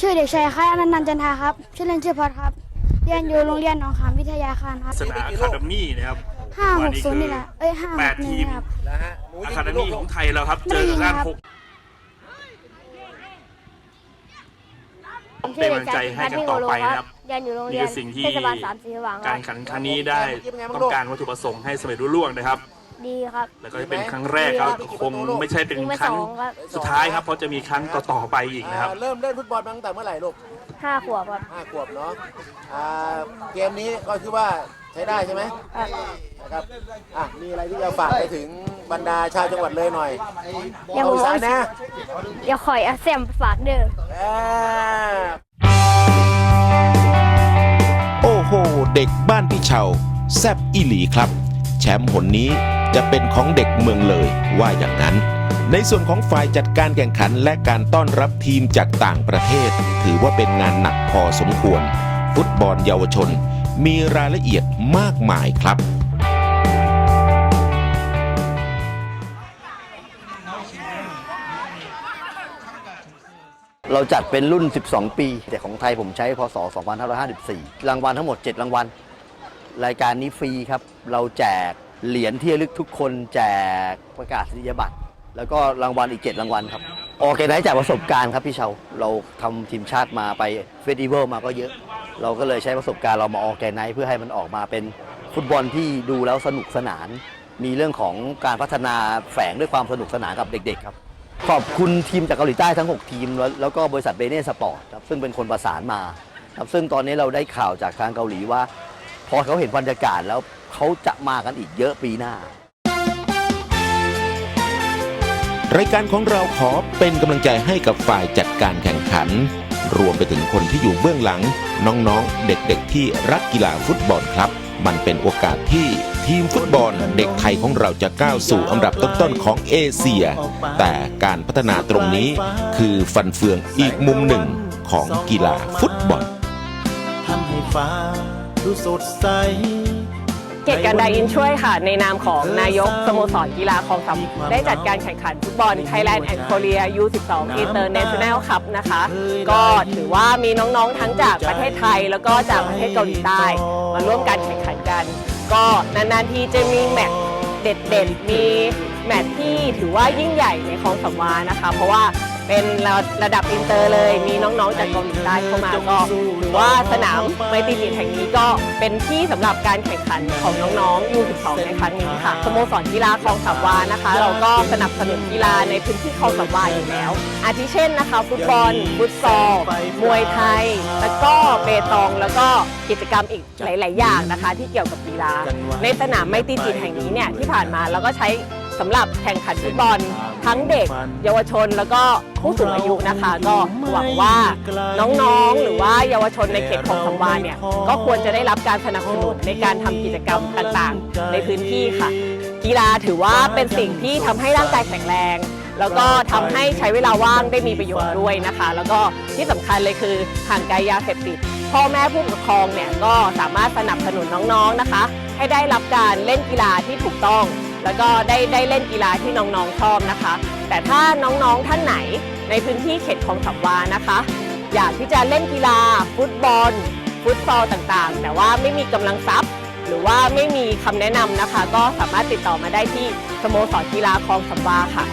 ชื่อเด็กชายค่ายอนันต์นันจันทาครับ ชื่อเล่นชื่อพอดครับ เรียนอยู่โรงเรียนหนองขามวิทยาคารครับสนาอะคาเดมี่นะครับห้าหกศูนย์นี่แหละเอ้ยห้าหแปกดหนึ่งทีมครับนะฮะหนูอะยิงคาเดกี่ลูมี่กของไทยเราครับ เจอกับด้านหกผมชื่อเด็กชายเป็นกำลังใจให้กันต่อไปนะครับ เรียนอยู่โรงนี่เรียนคือสิ่งที่เทศบาลสามสีสว่างคการัรบขันครั้งนี้ได้ต้องการวัตถุประสงค์ให้สำเร็จรุ่ล่วงนะครับ ดีครับ แล้วก็จะเป็นครั้งแรกครับคงไม่ใช่เป็นยิงไปครั้งสองครับสุดท้ายครับเพราะจะมีครั้งต่อๆไปอีกนะครับ อ่าเริ่มเล่นฟุตบอลมาตั้งแต่เมื่อไหร่ลูกห้าขวบครับห้าขวบเนาะอ่าเกมนี้ก็คือว่าใช้ได้ใช่ไหมครับนะครับอะมีอะไรที่จะฝากไปถึงบรรดาชาวจังหวัดเลยหน่อยยังเอาอีสานนะอย่าคอยอาเซมฝากเด้ออ่าโอ้โห เด็กบ้านพี่เชาแซบอีหลีครับ แชมป์หนนี้ จะเป็นของเด็กเมืองเลยว่าอย่างนั้น ในส่วนของฝ่ายจัดการแข่งขันและการต้อนรับทีมจากต่างประเทศ ถือว่าเป็นงานหนักพอสมควร ฟุตบอลเยาวชน มีรายละเอียดมากมายครับเราจัดเป็นรุ่น 12 ปี แต่ของไทยผมใช้พศ 2554 รางวัลทั้งหมด 7 รางวัล รายการนี้ฟรีครับ เราแจก เหรียญที่ระลึกทุกคนแจกประกาศนียบัตร แล้วก็รางวัลอีก 7 รางวัลครับออร์แกไนซ์จากประสบการณ์ครับพี่เชาเราทำทีมชาติมาไปเฟสติวัลมาก็เยอะ เราก็เลยใช้ประสบการณ์เรามาออร์แกไนซ์เพื่อให้มันออกมาเป็นฟุตบอลที่ดูแล้วสนุกสนาน มีเรื่องของการพัฒนาแฝงด้วยความสนุกสนานกับเด็กๆครับ ขอบคุณทีมจากเกาหลีใต้ทั้ง 6 ทีม แล้วแล้วก็บริษัทเบเน่สปอร์ตครับซึ่งเป็นคนประสานมาครับซึ่งตอนนี้เราได้ข่าวจากทางเกาหลีว่า พอเขาเห็นบรรยากาศแล้วเขาจะมากันอีกเยอะปีหน้า รายการของเราขอเป็นกำลังใจให้กับฝ่ายจัดการแข่งขัน รวมไปถึงคนที่อยู่เบื้องหลัง น้องๆ เด็กๆ ที่รักกีฬาฟุตบอลครับ มันเป็นโอกาสที่ทีมฟุตบอลเด็กไทยของเราจะก้าวสู่อันดับต้นๆของเอเชีย แต่การพัฒนาตรงนี้คือฟันเฟืองอีกมุมหนึ่งของกีฬาฟุตบอลทำให้ฟ้า ดูสดใส เกียรติกันดาอินช่วยค่ะ ในนามของนายกสโมสรกีฬาคลองสามได้จัดการแข่งขันฟุตบอล Thailand and Korea U12 International Cup นะคะ ก็ถือว่ามีน้องๆทั้งจากประเทศไทยแล้วก็จากประเทศเกาหลีใต้ มาร่วมการแข่งขันกัน ก็นานๆทีจะมีแมตช์เด็ดๆ มีแมตช์ที่ถือว่ายิ่งใหญ่ในคลองสามวานะคะ เพราะว่า เป็นระดับอินเตอร์เลย มีน้องๆจากเกาหลีใต้เข้ามาก็ถือว่าสนามไมตรีจิตแห่งนี้ก็เป็นที่สำหรับการแข่งขันของน้องๆ U12 ในครั้งนี้ค่ะสโมสรกีฬาคลองสามวานะคะ เราก็สนับสนุนกีฬาในพื้นที่คลองสามวาอยู่แล้ว อาทิเช่นนะคะฟุตบอลฟุตซอลมวยไทย แล้วก็เปตองแล้วก็กิจกรรมอีกหลาย ๆ อย่างนะคะ ที่เกี่ยวกับกีฬา ในสนามไมตรีจิตแห่งนี้เนี่ยที่ผ่านมาเราก็ใช้ สำหรับแข่งขันฟุตบอลทั้งเด็ก เยาวชนแล้วก็ผู้สูงอายุนะคะ ก็หวังว่าน้องๆ หรือว่าเยาวชนในเขตคลองสามวาเนี่ยก็ควรจะได้รับการสนับสนุนในการทำกิจกรรมต่างๆ ในพื้นที่ค่ะ กีฬาถือว่าเป็นสิ่งที่ทำให้ร่างกายแข็งแรง แล้วก็ทำให้ใช้เวลาว่างได้มีประโยชน์ด้วยนะคะ แล้วก็ที่สำคัญเลยคือห่างไกลยาเสพติดพ่อแม่ผู้ปกครองเนี่ยก็สามารถสนับสนุนน้องๆนะคะ ให้ได้รับการเล่นกีฬาที่ถูกต้อง แล้วก็ได้ได้เล่นกีฬาที่น้องๆชอบนะคะ แต่ถ้าน้องๆท่านไหนในพื้นที่เขตคลองสามวานะคะ อยากที่จะเล่นกีฬา ฟุตบอล ฟุตซอลต่างๆ แต่ว่าไม่มีกำลังทรัพย์ หรือว่าไม่มีคำแนะนำนะคะ ก็สามารถติดต่อมาได้ที่สโมสรกีฬาคลองสามวาค่ะ